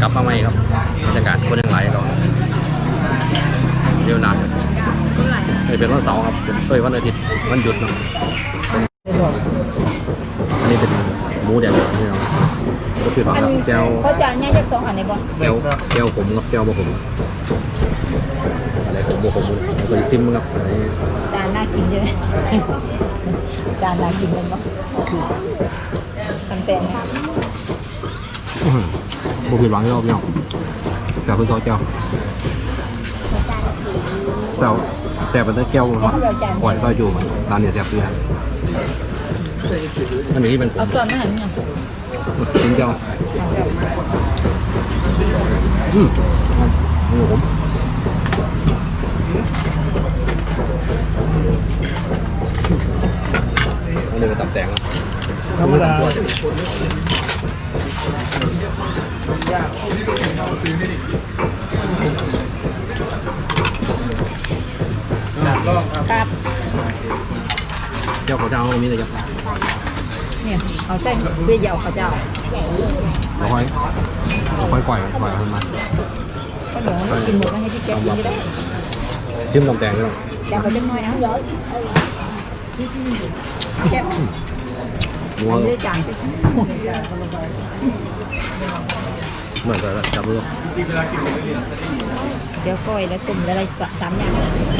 กลับมาใหม่ครับบรรยากาศคนยังไหลเราเรียวนานเอ้ยเป็นวันเสาร์ครับเอ้ยวันอาทิตย์วันหยุดเนาะอันนี้เป็นหมูแดดเดียวนี่เนาะก็คือครับแก้วเขาจะเนี่ยจะสองอันไหนบ่แก้วแก้วผมครับแก้วบะผมอะไรผมบะผมแล้วก็อีซิมครับอันนี้จานน่ากินใช่ไหมจานน่ากินเลยบ่ทำแต่งนะอื้อหือบุผิดหวังที่เราพี่น้องแซ่บเพื่อเขาแก้วแซ่บแซ่บเป็นแก้วครับปล่อยซอยจูมันร้านเนี่ยแซ่บเพื่อนอันนี้ที่เป็นผมเอาส่วนมาหันเนี่ยชิ้นแก้วอืมนี่ผมอันนี้เป็นตับแตงครับธรรมดา ครับเจ้าเขาเจ้าตรงนี้เลยครับเนี่ยเอาเส้นเบี้ยเหยาเขาเจ้าเราค่อยเราค่อยปล่อยปล่อยขึ้นมาก็เดี๋ยวให้กินหมดแล้วให้พี่แจ๊คกินก็ได้ชิมตับแตงด้วยแจ๊คเขาจะน้อยนะแจ๊ค นัวไม่ได้จานสิเหมือนกันจับมือเดี๋ยวก้อยแล้วตุ่มอะไรสามอย่าง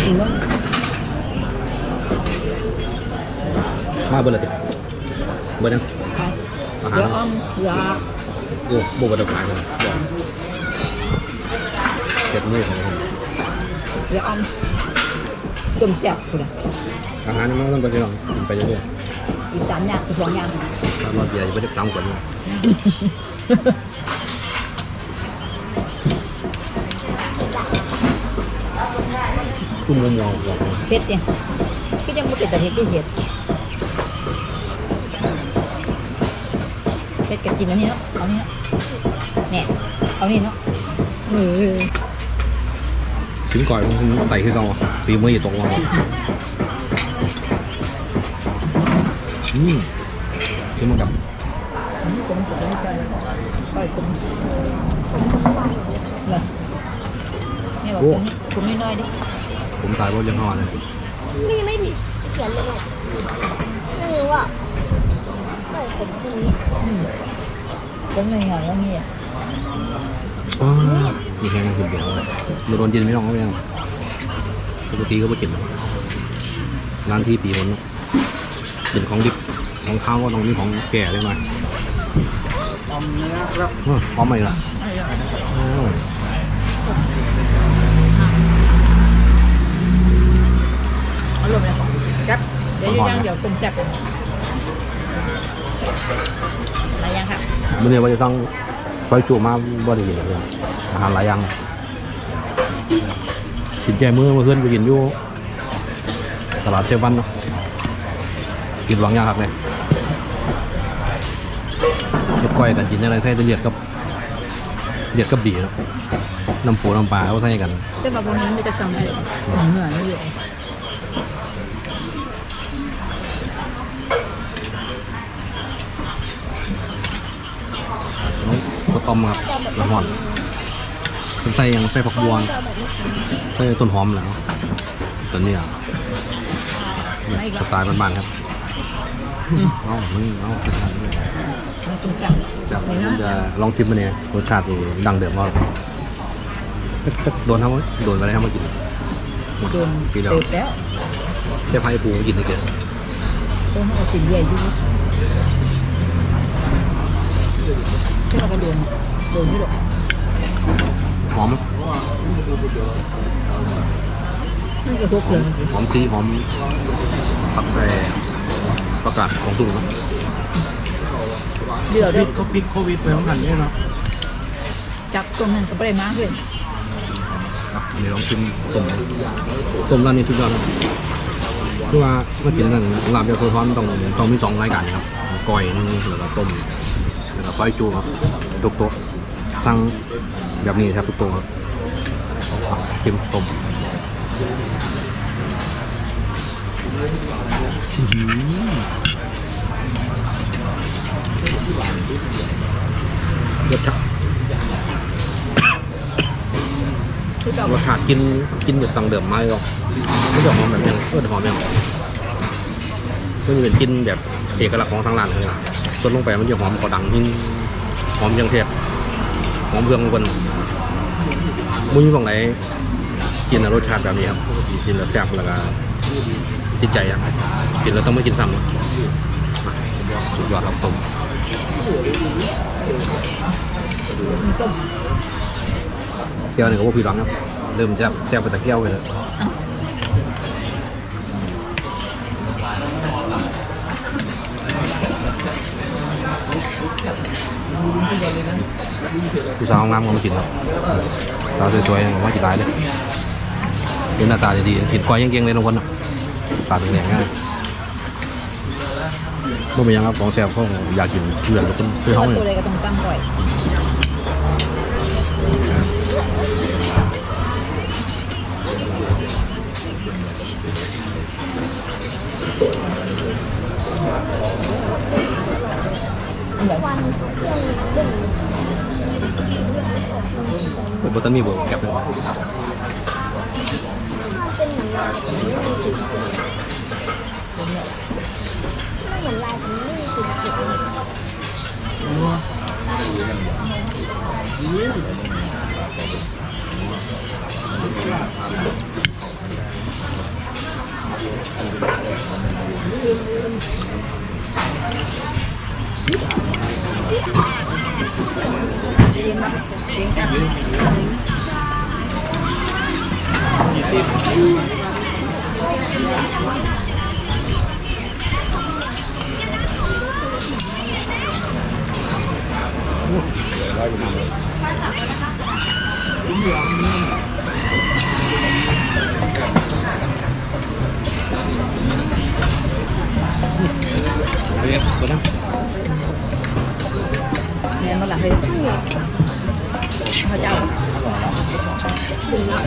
กินบ้างมาเบอร์ละติเบอร์ยังอาหารเดี๋ยวอ้อมยาโอ้โบบัตรขายเลยเจ็ดมือของผมเดี๋ยวอ้อมตุ่มแซ่บคุณอาหารมันต้องไปที่หลังไปเรื่อย อีกสามอย่างอีกสองอย่างๆถ้าเราเบียร์จะไม่ได้ซ้ำกว่านี้ตุ้มมัวมัวเผ็ดเนี่ยก็ยังไม่เป็นแต่เผ็ดที่เผ็ดเผ็ดกับกินอันนี้เนาะเอานี่เนาะเนี่ยเอานี่เนาะเออชิ้นก่อยมันไต่ขึ้นเขาตีมืออยู่ตรงเรา อืมชิมกับอันนี้ผมผมไม่ใจก้อยผมเหรอเนี่ยบอกผมผมน้อยๆดิผมตายเพราะยังห่อเลยไม่ไม่มีเขียนเลยไม่รู้อะเปิดผมตรงนี้ผมเลยหงาว่างี้อะอ๋อมีแค่นั้นคือเดียวโดนจินไม่ต้องไม่ต้องปกติก็ไม่กินร้านที่ปีคนเนาะ ป็นของดิบของข้าวก็ต้องมีของแก่ได้ไหมอมเนื้อครับเออพร้อมไหมล่ะอ้าวเอาลงเลยครับเดี๋ยวยังเดี๋ยวตุ่มแซ่บอะไรยังครับมื่อนี้ว่าจะต้องซอยจูมาบ่ได้กินเลยอาหารหลายอย่างกินแจมือเมื่อคืนไปกินอยู่ตลาดเซเวันเนาะ กินหวังยางครับเนี่ยเห็ดก้อยกันกินอะไรใส่แตะเลียดกับเลียดกับดีเนาะน้ำปูน้ำปลาเขาใส่กันแต่ว่าพวกนี้ไม่จะสั่งอะไรเหนื่อยไม่เยอะน้องข้าวต้มครับน้ำหอนเป็นใส่หยังใส่ผักบัวใส่ต้นหอมแล้วตัวนี้อะสไตล์บ้านๆครับ เอามันเอ้ามันตุ่มแซ่บครับผมจะลองซิมมันเนี่ยรสชาตินี่ดังเดิมมากโดนทำมั้ยโดนอะไรทำมากินโดนเติบแล้วเจ้าพายปูกินได้เกินต้องเอาสิ่งใหญ่ยู่ที่เราก็โดนโดนที่หรอกหอมนี่ก็พวกเพื่อนหอมซีหอมผักแต่ ประกาศของตุ้งนะเดือดด้พิวยษเขาพิษโควิดไปของหันเนี่ยเนาะจับตรงนั้นก็ไม่ได้มาเลยครับอันนี้ลองชิมต้มต้มร้านนี้สุดยอดครับคือว่าเมื่อกี้นั่นลาบยาโซทอนต้องต้องมีสองรายการครับก้อยนึงแล้วก็ต้มแล้วก็ซอยจูครับทุกโต๊ะสั่งแบบนี้ครับทุกโต๊ะครับชิมต้ม รสชาติเก่ารสชาติกินกินแบบตังเดิมมาก็ไม่จะหอมแบบยังก็จะหอมยังมันจะเป็นกินแบบเอกลักษณ์ของทางร้านเลยส่วนลงไปมันจะหอมกว่าดังหินหอมยังเทศหอมเครื่องคนมุ้ยบางไหนกินรสชาติแบบนี้ครับกินแล้วแซ่บแล้วก็ ติดใจอะกินแล้วต้องไม่กินซ้ำสุดยอดครับผมมีต้มเกี๊ยวนี่ก็ว่าพี่ร้องครับ เริ่มแซ่บแซ่บไปต่เกี๊ยวไปเลยเอ้าผู้สาวงามก็มากินครับสาวสวยๆผมว่ากินได้เลยเป็นหน้าตาดีๆกินก้อยยังเก่งเลยทุกคนเนาะ ปากแดงๆง่ายบ่เป็นหยังครับของแซ่บเขาอยากกินเพื่อนทุกคนเพื่อนแล้เขาวเนี่ตัวยอะไรก็ต้องตั้งก่อยวันเที่ยงดึงเปิดบตันมีเบอร์แก็บเลย มันเป็นเหมือนลายแต่ไม่มีจุดๆมันเหมือนล่อนแล้ว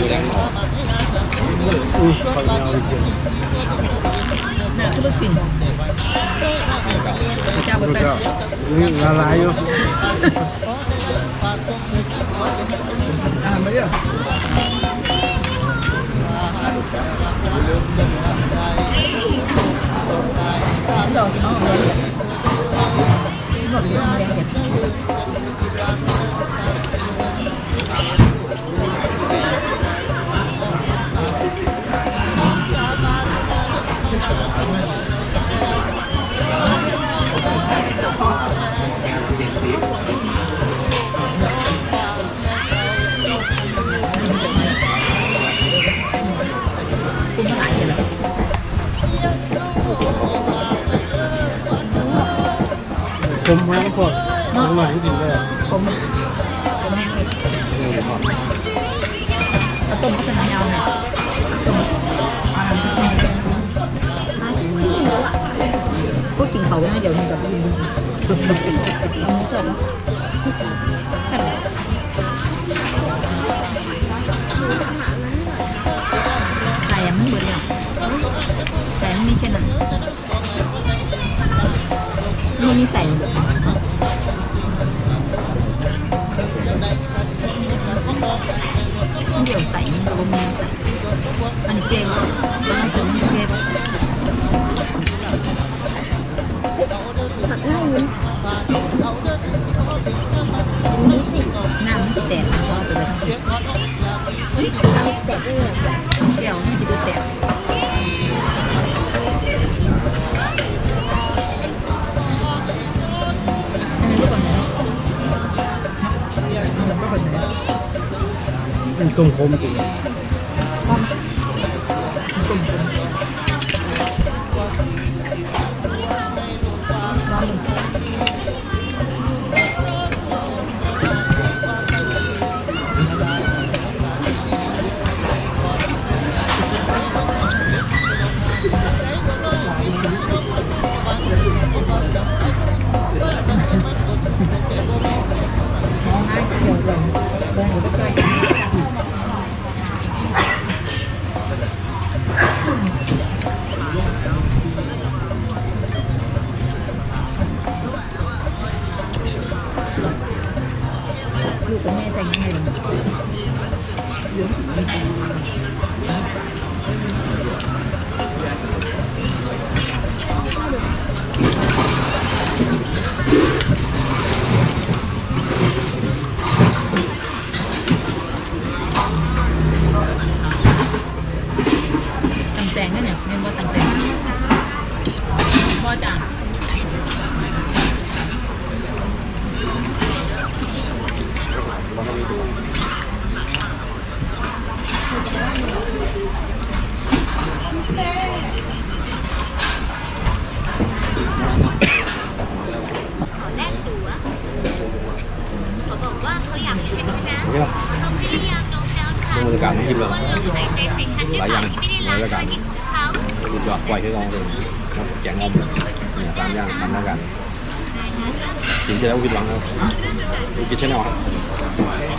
ายแต่ไม่มีจุดเรียนมาเรียนกันเฮ้ยเปิดนะ ผมแห้งพอดน้องหม่ที่ด้ผมผมแห้งเลยเอาต้มก็จะน้ำยาวหน่อยก็กินเขาได้เดี๋ยวนี้แบบนี้เอาเสร็จแล้ว มันมีใส่แบบมันเดี๋ยวใส่มันก็มีอันเจ๊อันนี้เป็นเจ๊ผักหน้ายิ้มนี่สิน้ำมันจะแตกก็เอาไปเลยแต่เออ ต้มโคมจริงต้มโคม กกับแม่ บรรยากาศต้องกินเลยหลายอย่างหลายากาศสุดยอดปล่อยให้ลองเลยครับแกงงอมเนี่ยตามอย่างทำแล้วกันกินเสร็จแล้วกิดหวังครับกินเช่นไหนวะ